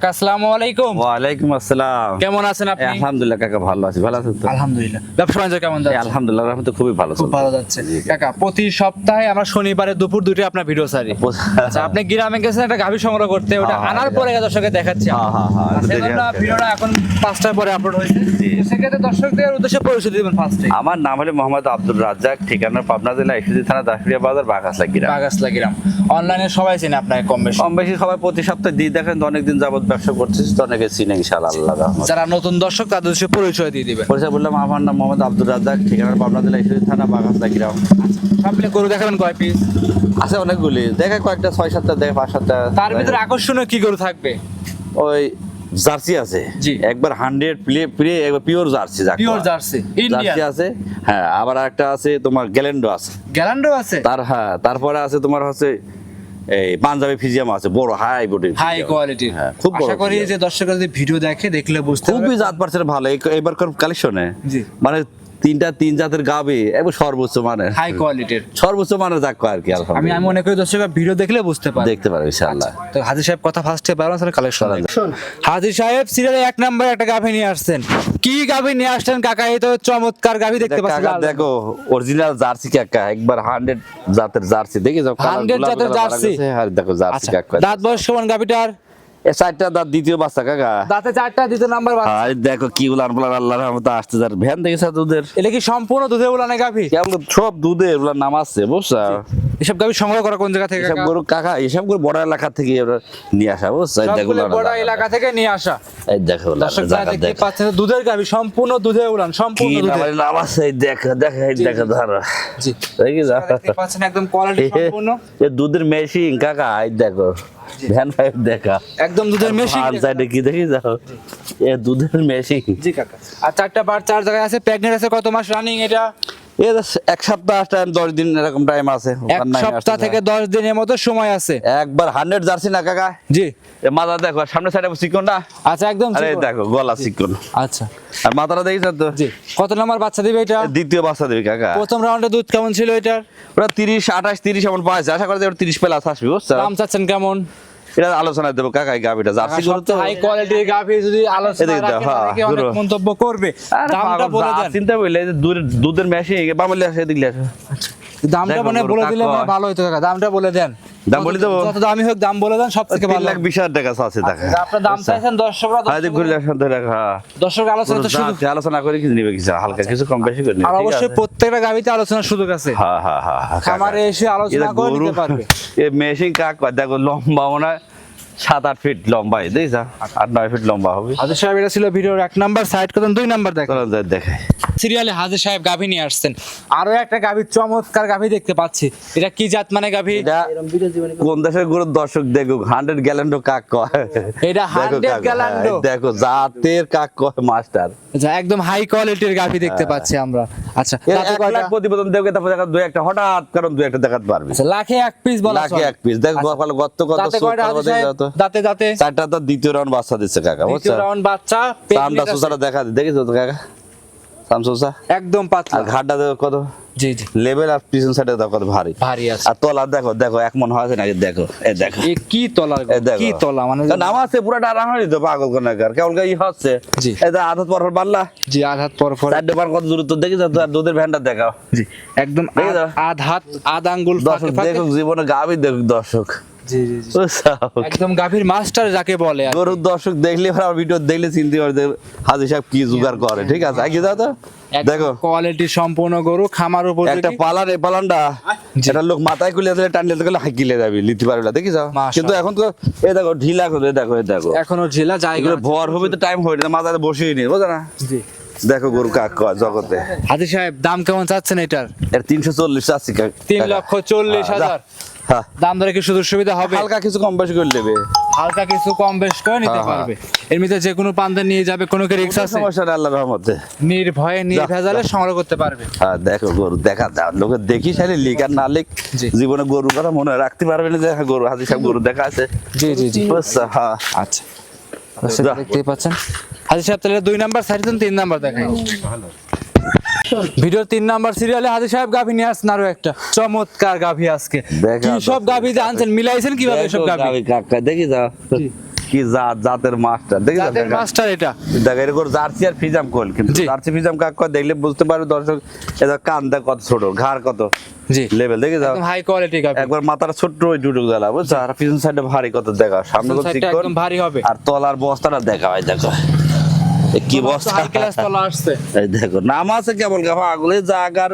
কাকা আসসালামু আলাইকুম। ওয়ালাইকুম আসসালাম। কেমন আছেন আপনি? আলহামদুলিল্লাহ কাকা ভালো আছি। ভালো আছেন তো? আলহামদুলিল্লাহ। ব্যবসা বাণিজ্য কেমন যাচ্ছে? আলহামদুলিল্লাহ রহমতে খুবই ভালো খুব ভালো যাচ্ছে। কাকা প্রতি সপ্তাহে আমরা শনিবারে দুপুর দুটো আপনার ভিডিও সারি আচ্ছা আপনি গ্রামে গেছেন একটা গাভী সংগ্রহ করতে ওটা হ্যাঁ, আনার পরে দর্শকের দেখাচ্ছি হ্যাঁ, হ্যাঁ, হ্যাঁ, আছে। ভিডিওটা এখন পাঁচটার পরে আপলোড হয়েছে। সেক্ষেত্রে দর্শকদের উদ্দেশ্যে পরিচয় দিবেন ফার্স্টে আমার নাম হলো মোহাম্মদ আব্দুল রাজ্জাক ঠিকানা পাবনা জেলা থানা দাসপুরিয়া বাজার বাগাসলা গিরা বাগাসলা গ্রাম। অনলাইনে সবাই চেনে আপনাকে কম বেশি। কম বেশি সবাই প্রতি সপ্তাহে দিয়ে দেখেন অনেকদিন যাবত ব্যবসা করতেছি তো অনেকে চিনে ইনশাআল্লাহ আল্লাহ যারা নতুন দর্শক তাদের উদ্দেশ্যে পরিচয় দিয়ে দিবেন। পরিচয় বললাম আমার নাম মোহাম্মদ আব্দুল রাজ্জাক ঠিকানা পাবনা জেলা ইসুদি থানা বাগাসলা গ্রাম। মিলে গরু দেখাবেন কয় পিস আছে অনেকগুলি দেখে কয়েকটা ছয় সাতটা দেখে পাঁচ সাতটা। তার ভিতরে আকর্ষণীয় কি গরু থাকবে? ওই জার্সি আছে। একবার হান্ড্রেড প্লে প্লে একবার pure jersey pure jersey jersey আছে। হ্যাঁ আবার একটা আছে তোমার গ্যালেন্ডো আছে। গ্যালান্ডো আছে? তার হ্যাঁ তারপরে আছে তোমার হচ্ছে এই পাঞ্জাবি ফিজিয়াম আছে বড় হাই বডির হাই কোয়ালিটি হ্যাঁ খুব আশা করি যে দর্শকরা যদি ভিডিও দেখে দেখলে বুঝতে খুবই জাত পারছে ভালো এবারকার কালেকশনে জি। মানে তিনটা তিন জাতের গাবে এবং সর্বোচ্চ মানে হাই কোয়ালিটির সর্বোচ্চ মানে যাক আর কি আমি আমি মনে করি দর্শকরা ভিডিও দেখলে বুঝতে পারবে। দেখতে পারবে ইনশাআল্লাহ। তো হাজির সাহেব কথা ফার্স্টে পারবেন স্যার কালেকশন হাজির সাহেব সিরিয়ালে এক নাম্বার একটা গাভী নিয়ে আসছেন। কি গাভী নিয়ে আসছেন কাকা? এই তো চমৎকার গাভী দেখতে পাচ্ছেন কাকা দেখো অরিজিনাল জার্সি কাকা একবার হান্ড্রেড জাতের জার্সি দেখি যাও 100 জাতের জার্সি? আর দেখো জার্সি আচ্ছা কাকা। দাঁত বয়স কেমন গাভীটার এ চারটা দাঁত দ্বিতীয় বাচ্চা কাকা। দাঁতে চারটা দ্বিতীয় নাম্বার বাচ্চা। আর দেখো কি উলান বলার আল্লাহর রহমতে আসতে যার ভ্যান দেখেছে দুধের? এটা কি সম্পূর্ণ দুধে উলানে গাভী? কেমন সব দুধের উলান নাম আছে বুঝছ? এসব গাভী সংগ্রহ করা কোন জায়গা থেকে এসব গরু কাকা এসব গরু বড় এলাকা থেকে নিয়ে আসা বুঝছ? দেখো বড় এলাকা থেকে নিয়ে আসা। এই দেখো দেখতে পাচ্ছেন দুধের গাভী সম্পূর্ণ দুধে উলান কি সম্পূর্ণ দুধে নাম আছে দেখো দেখো দেখো ধরো। জি। দেখতে পাচ্ছেন একদম কোয়ালিটি সম্পূর্ণ। এ দুধের মেশিন কাকা এই দেখো। ভ্যান পাইপ দেখা। একদম দুধের মেশিন আর সাইডে কি দেখি যাও এ দুধের মেশিন জি কাকা। আর চারটা বার চার জায়গায় আছে প্রেগনেন্ট আছে কত মাস রানিং এটা? এক সপ্তাহ টাইম দশ দিন এরকম টাইম আছে এক সপ্তাহ থেকে দশ দিনের মতো সময় আছে। একবার হান্ড্রেড জার্সি না কাকা? জি। মাথা দেখো সামনে সাইডে চিকন না? আচ্ছা একদম আরে দেখো গলা চিকন। আচ্ছা। আর মাথাটা দেখিস তো? জি। কত নাম্বার বাচ্চা দিবে এটা? দ্বিতীয় বাচ্চা দেবে কাকা। প্রথম রাউন্ডে দুধ কেমন ছিল এটার? ওরা তিরিশ আঠাশ তিরিশ এমন পাইছে। আশা করি যে ওরা তিরিশ প্লাস আসবে দাম চাচ্ছেন কেমন? এটা আলোচনা দেবো কাকা এই গাভিটা জার্সি গরু তো হাই কোয়ালিটির গাভি যদি আলোচনা রাখে হ্যাঁ, অনেকে অনেক মন্তব্য করবে? দামটা বলে দেন। চিন্তা করলে এই যে দুধের দুধের মেশিন বামলে আসে দিলে আসে। দামটা মানে বলে দিলে ভালো হতো কাকা দামটা বলে দেন। দাম বলে দেবো? যত দামি হোক দাম বলে দেন সব থেকে তিন ভালো লাখ বিশ হাজার টাকা আছে টাকা আচ্ছা, আপনার দাম চাইছেন দর্শকরা হ্যাঁ দেখ ধরে রাখা দর্শক আলোচনা তো শুধু আলোচনা করে কিছু নিবে কিছু হালকা কিছু কম বেশি করে আর অবশ্যই প্রত্যেকটা গাভিতে আলোচনার সুযোগ আছে। হ্যাঁ হ্যাঁ হ্যাঁ হ্যাঁ, খামারে এসে আলোচনা করে নিতে পারবে। এ মেশিন কাক দেখো লম্বা মনে সাত আট ফিট লম্বা দেখিস আট নয় ফিট লম্বা হবে। হাজির সাহেব এটা ছিল ভিডিওর এক নাম্বার সাইড করতেন দুই নাম্বার দেখেন। দেখাই। সিরিয়ালে হাজির সাহেব গাভী নিয়ে আসছেন। আরও একটা গাভীর চমৎকার গাভী দেখতে পাচ্ছি। এটা কি জাত মানে গাভী? কোন দেশের গরু দর্শক দেখো হান্ড্রেড গ্যালেন্ডো কাক কয় এটা দেখো 100 কাকা, গ্যালান্ডো। হ্যাঁ, দেখো জাতের কাক কয় মাস্টার। আচ্ছা, একদম হাই কোয়ালিটির গাভী দেখতে পাচ্ছি আমরা। আচ্ছা লাখ প্রতিবেদন দেখবে তারপর দেখা দুই একটা হঠাৎ কারণ দুই একটা দেখাতে পারবে। আচ্ছা, লাখে এক পিস বলা লাখে এক পিস দেখ গতকাল গত কত দাঁতে। দাঁতে? চারটা তো দ্বিতীয় রাউন্ড বাচ্চা দিচ্ছে কাকা বুঝছ? দ্বিতীয় রাউন্ড বাচ্চা দেখা দি দেখিস তো কাকা? সামসুসা একদম আর পাতলা ঘাটটা দেখো কত? জি জি। লেভেল আর পিছন সাইডে দেখো কত ভারী। ভারী আছে। আর তলা দেখো দেখো এক মন নাকি দেখো এই দেখো। এ কি তলা দেখো। কি তলা মানে পুরাটা আরাম হয়ে তো পাগল কোনাকার কেবল ই হচ্ছে। জি। এই আধাত পর পর বাড়লা জি আধ হাত পর পর চারটে বার কত দূর তো দেখি তো আর দুধের ভ্যানটা দেখাও। জি একদম দেখে আধ- হাত আধ আঙ্গুল দেখুক জীবনে গাবি দেখুক দর্শক। জি জি জি। একদম গাভীর মাস্টার যাকে বলে গরুর দর্শক দেখলে আমার ভিডিও দেখলে চিনতে পারবে হাজি সাহেব কি জোগাড় করে ঠিক আছে? আগে দাও তো? দেখো। কোয়ালিটি সম্পূর্ণ গরু খামার উপর একটা পালান এই পালানটা এটা লোক মাথায় খুলে দিলে টানলে তো হাঁকিলে যাবি লিতে পারবে না দেখি যাও কিন্তু এখন তো এই দেখো ঢিলা করে দেখো এই দেখো। এখনও জেলা জায়গা ভর হবে তো টাইম হবে না মাথায় বসেই নেই বুঝো না? জি। দেখো গরু কাক জগতে। হাজি সাহেব দাম কেমন চাচ্ছেন এটার? এর তিনশো চল্লিশ আছে তিন লক্ষ চল্লিশ হ্যাঁ, হাজার। হ্যাঁ দাম ধরে কি সুযোগ সুবিধা হবে? হালকা কিছু কম বেশি করে নেবে। হালকা কিছু কম বেশ করে নিতে হ্যাঁ, হ্যাঁ। পারবে। এমনিতে যে কোনো পান্তে নিয়ে যাবে কোনো কি রিক্স আছে? সমস্যা নেই আল্লাহ রহমতে। নির্ভয়ে নির্ভেজালে সংগ্রহ করতে পারবে। হ্যাঁ দেখো গরু দেখা যাও লোকে দেখি সাইলে লিক আর না লিক। জীবনে গরু কথা মনে রাখতে পারবে না যে হ্যাঁ, গরু হাজি সাহেব গরু দেখা আছে। জি জি জি? হ্যাঁ। আচ্ছা। দর্শক দেখতেই পাচ্ছেন? হাজি সাহেব তাহলে দুই নাম্বার সাইড তিন নাম্বার দেখাই। ভিডিওর তিন নাম্বার সিরিয়ালে হাজি সাহেব গাভী নিয়ে আসছেন আরও একটা। চমৎকার গাভী আজকে। কি সব। গাভী যে আনছেন মিলাইছেন কীভাবে সব গাভী? কাকা দেখি যাও। কি জাত জাতের মাছটা দেখি জাতের মাস্টার এটা। দেখা এরকম জার্সি আর ফিজাম কোল কিন্তু জার্সি ফিজাম কাক দেখলে বুঝতে পারবে দর্শক এটা কান্দা কত ছোট ঘাড় কত জি। লেভেল দেখে যাও। হাই কোয়ালিটি একবার মাথার ছোট্ট ওই ডুডুক জ্বালা বুঝছ? আর পিছন সাইডে ভারী কত দেখা সামনে তো ঠিক একদম ভারী হবে। আর তলার বস্তাটা দেখা ভাই দেখো। কি আসছে। এই দেখো নাম আছে কেবল গাফা আগলে জাগার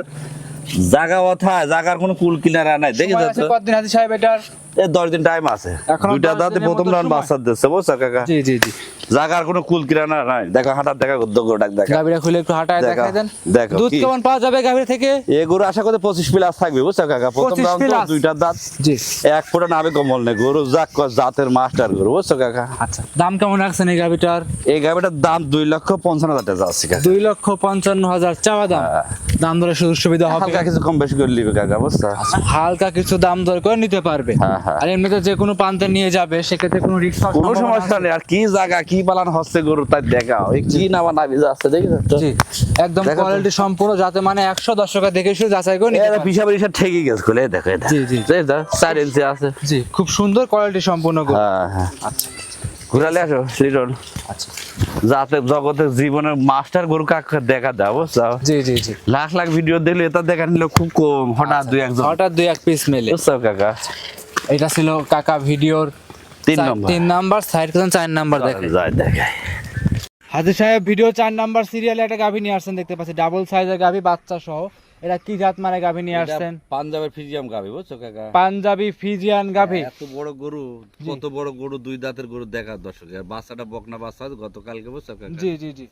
জাগা কথা জাগার কোনো কুল কিনারা নাই। দেখে যাচ্ছে কতদিন আছে সাহেব এটার? এ দশ দিন টাইম আছে। এখনও দুইটা দাঁতে প্রথম রান বাচ্চা দিচ্ছে বুঝছ কাকা? জি জি জি। জাগার কোনো কুল কিনারা নাই। দেখো হাঁটার দেখা দোগো ডাক দেখা। গাভিটা খুলে একটু হাঁটায় দেখো, দেখাই দেন। দেখো, দুধ কেমন পাওয়া যাবে গাভি থেকে? এ গরু আশা করি পঁচিশ প্লাস থাকবে বুঝছ কাকা? প্রথম 25 রাউন্ড তো দুইটা দাঁত। জি। এক ফোটা নামে কমল নেই গরু জাক জাতের মাস্টার গরু বুঝছ কাকা? আচ্ছা দাম কেমন রাখছেন এই গাভিটার? এই গাড়িটার দাম দুই লক্ষ পঞ্চান্ন হাজার টাকা যাচ্ছে কাকা। দুই লক্ষ পঞ্চান্ন হাজার চাওয়া দাম। হ্যাঁ। দাম দরে সুযোগ সুবিধা হবে। হালকা কিছু কম বেশি করে নিবে কাকা বুঝছ? হালকা কিছু দাম দর করে নিতে পারবে। হ্যাঁ, হ্যাঁ। আর এমনিতে যে কোনো প্রান্তে নিয়ে যাবে সেক্ষেত্রে কোনো রিক্স কোনো সমস্যা নেই আর কি জায়গা কি পালান হচ্ছে গরু তাই দেখাও। কি নামা নাবি যাচ্ছে দেখি জি। একদম কোয়ালিটি সম্পূর্ণ যাতে মানে একশো দশকা দেখে শুধু যাচাই করে পারবে। পিসাব পিসা ঠেকে গেছে খুলে দেখো এটা জি, ইঞ্চি আছে। জি খুব সুন্দর কোয়ালিটি সম্পূর্ণ গরু। হ্যাঁ হ্যাঁ। আচ্ছা। ঘুরালে আসো শ্রীরন আচ্ছা। যাতে জগতের জীবনের মাস্টার গরু কাকা দেখা দাও বুঝছ? জি জি জি। লাখ লাখ ভিডিও দেখলে এটা দেখা নিল খুব কম হঠাৎ দুই একজন। হঠাৎ দুই এক পিস মেলে। বুঝছ কাকা? এটা ছিল কাকা ভিডিওর তিন নম্বর। তিন নাম্বার সাইড চার নাম্বার দেখেন। যায় দেখায় হাজির সাহেব ভিডিও চার নাম্বার সিরিয়ালে একটা গাভী নিয়ে আসছেন দেখতে পাচ্ছি। ডাবল সাইজের গাভী বাচ্চা সহ। এটা কি জাত মানে গাভী নিয়ে আসছেন? পাঞ্জাবের ফিজিয়াম গাভী বুঝছ কাকা? পাঞ্জাবি ফিজিয়ান গাভী। এত বড় গরু কত বড় গরু দুই দাঁতের গরু দেখা দর্শক। বাচ্চাটা বকনা বাচ্চা গতকালকে বুঝছ কাকা? জি জি জি।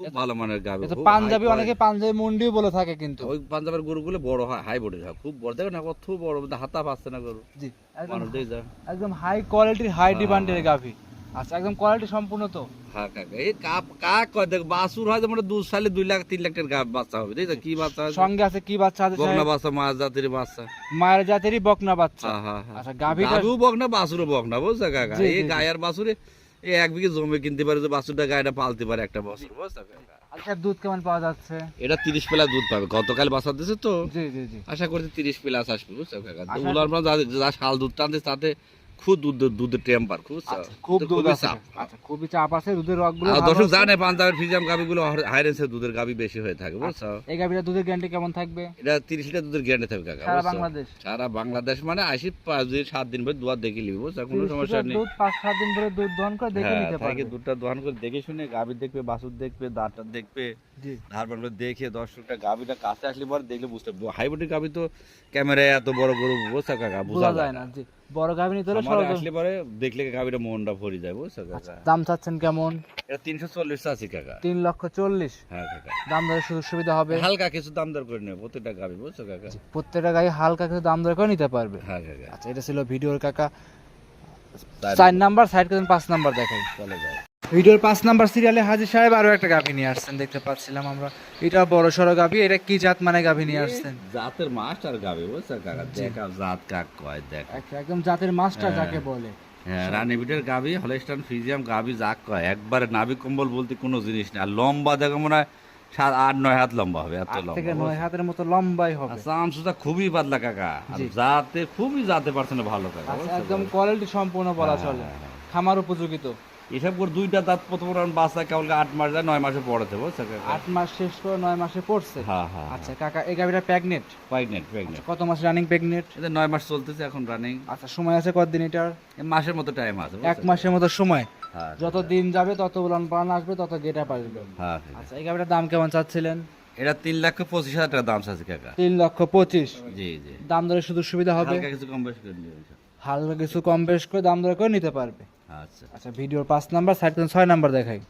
খুব ভালো মানের গাবি পাঞ্জাবি অনেকে পাঞ্জাবি মুন্ডিও বলে থাকে কিন্তু। ওই পাঞ্জাবের গরুগুলো বড় হয় হাই বডি হয় খুব বড়। দেখো না কত বড় হাতা পাচ্ছে না গরু জি একদম হাই কোয়ালিটির হাই ডিমান্ডের গাভী। আচ্ছা একদম কোয়ালিটি সম্পূর্ণ তো? হ্যাঁ কাকা এই কাপ কাক কয় দেখ বাসুর হয় যেমন দু সালে দুই লাখ তিন লাখ টাকার বাচ্চা হবে দেখছ কি বাচ্চা সঙ্গে আছে কি বাচ্চা আছে বকনা বাচ্চা মাছ জাতির বাচ্চা। মায়ের জাতেরই বকনা বাচ্চা। হ্যাঁ হ্যাঁ আচ্ছা বকনা বাসুরও বকনা বুঝছ কাকা? জি, জি, এই জি। গায়ের বাসুরে এই এক বিঘে জমি কিনতে পারে যে বাছুরটা গায়েটা পালতে পারে একটা বছর। আচ্ছা দুধ কেমন পাওয়া যাচ্ছে? এটা তিরিশ পেলা দুধ পাবে। গতকাল বাচ্চা দিয়েছে তো। জি জি জি। আশা করছি তিরিশ প্লাস আসবে বুঝছ? কাকা তো আশা- উলার যা- যা শাল দুধ টানছে তাতে খুব দুধ দুধের টেম্পার বুঝছ আচ্ছা, খুব দুধ চাপ। আচ্ছা খুবই চাপ আছে দুধের রকগুলো দর্শক জানে পাঞ্জাবের ফিজাম গাবিগুলো হাইরেন্সে দুধের গাবি বেশি হয়ে থাকে বুঝছ? এই গাভীটা দুধের গ্যারান্টি কেমন থাকবে? এটা তিরিশ লিটার দুধের গ্যারান্টি থাকবে কাকা সারা বাংলাদেশ? সারা বাংলাদেশ মানে আশি পাঁচ দিন সাত দিন পরে দুয়ার দেখে নিবি বুঝছ? কোনো সমস্যা নেই। দুধ পাঁচ সাত দিন ধরে দুধ দহন করে দেখে নিতে পারবে। দুধটা দোকান করে দেখে শুনে গাবি দেখবে বাছুর দেখবে দাঁতটা দেখবে জি। দেখে দর্শকটা গাবিটা কাছে আসলে পরে দেখলে বুঝতে হাইব্রিড গাবি তো ক্যামেরায় এত বড় গরু বুঝছ কাকা? বোঝা যায় না জি। বড় গাভী নিতে হলে আমার আসলে পরে দেখলে গাবিটা মনটা ভরে যায় বুঝছ কাকা? দাম চাচ্ছেন কেমন? এটা তিনশো চল্লিশ আছে কাকা। তিন লক্ষ চল্লিশ। হ্যাঁ কাকা। দাম দরে সুযোগ সুবিধা হবে। হালকা কিছু দাম দর করে নেবে প্রত্যেকটা গাবি বুঝছ কাকা? প্রত্যেকটা গাড়ি হালকা কিছু দাম দর করে নিতে পারবে। হ্যাঁ কাকা। আচ্ছা এটা ছিল ভিডিওর কাকা। চার নাম্বার সাইড করেন পাঁচ নাম্বার দেখাই। চলে যায়। ভিডিওর পাঁচ নাম্বার সিরিয়ালে হাজির সাহেব আরও একটা গাভী নিয়ে আসছেন দেখতে পাচ্ছিলাম আমরা। এটা বড় সড়ো গাভী এটা কি জাত মানে গাভী নিয়ে আসছেন? জাতের মাস্টার গাবে বুঝছ কাকা দেখা জাত কাক কয় দেখ। আচ্ছা, একদম জাতের মাস্টার হ্যাঁ। যাকে বলে। হ্যাঁ গাবি হলেস্টান ফিজিয়াম যাক কয় একবারে নাবি কম্বল বলতে কোনো জিনিস না। আর লম্বা দেখো মনে হয় সাত আট নয় হাত লম্বা হবে এত লম্বা নয় হাতের মতো লম্বাই হবে। আচ্ছা খুবই পাতলা কাকা। জাতে খুবই জাতে পারছে না ভালো কাকা আচ্ছা, একদম কোয়ালিটি সম্পূর্ণ বলা হ্যাঁ, চলে। খামার উপযোগী তো। এসব করে দুইটা দাঁত প্রথম বাচ্চা কেবল আট মাস যায় নয় মাসে পড়েছে বুঝছ? আট মাস শেষ করে নয় মাসে পড়ছে? হ্যাঁ হ্যাঁ আচ্ছা কাকা এই গাভীটা প্রেগনেন্ট কত মাস রানিং প্রেগনেন্ট এদের নয় মাস চলতেছে এখন রানিং আচ্ছা সময় আছে কতদিন এটার? মাসের মতো টাইম আছে এক মাসের মতো সময়। হ্যাঁ যত দিন যাবে তত উলান পালান আসবে তত গেটা আসবে। হ্যাঁ আচ্ছা এই গাভীটার দাম কেমন চাচ্ছিলেন? এটা তিন লক্ষ পঁচিশ হাজার টাকা দাম চাচ্ছে কাকা। তিন লক্ষ পঁচিশ। জি জি। দাম দরে শুধু সুবিধা হবে? কিছু কম বেশি করে হালকা কিছু কম বেশ করে দাম দরে করে নিতে পারবে। আচ্ছা। আচ্ছা ভিডিওর পাঁচ নাম্বার সাইড ছয় নাম্বার দেখাই।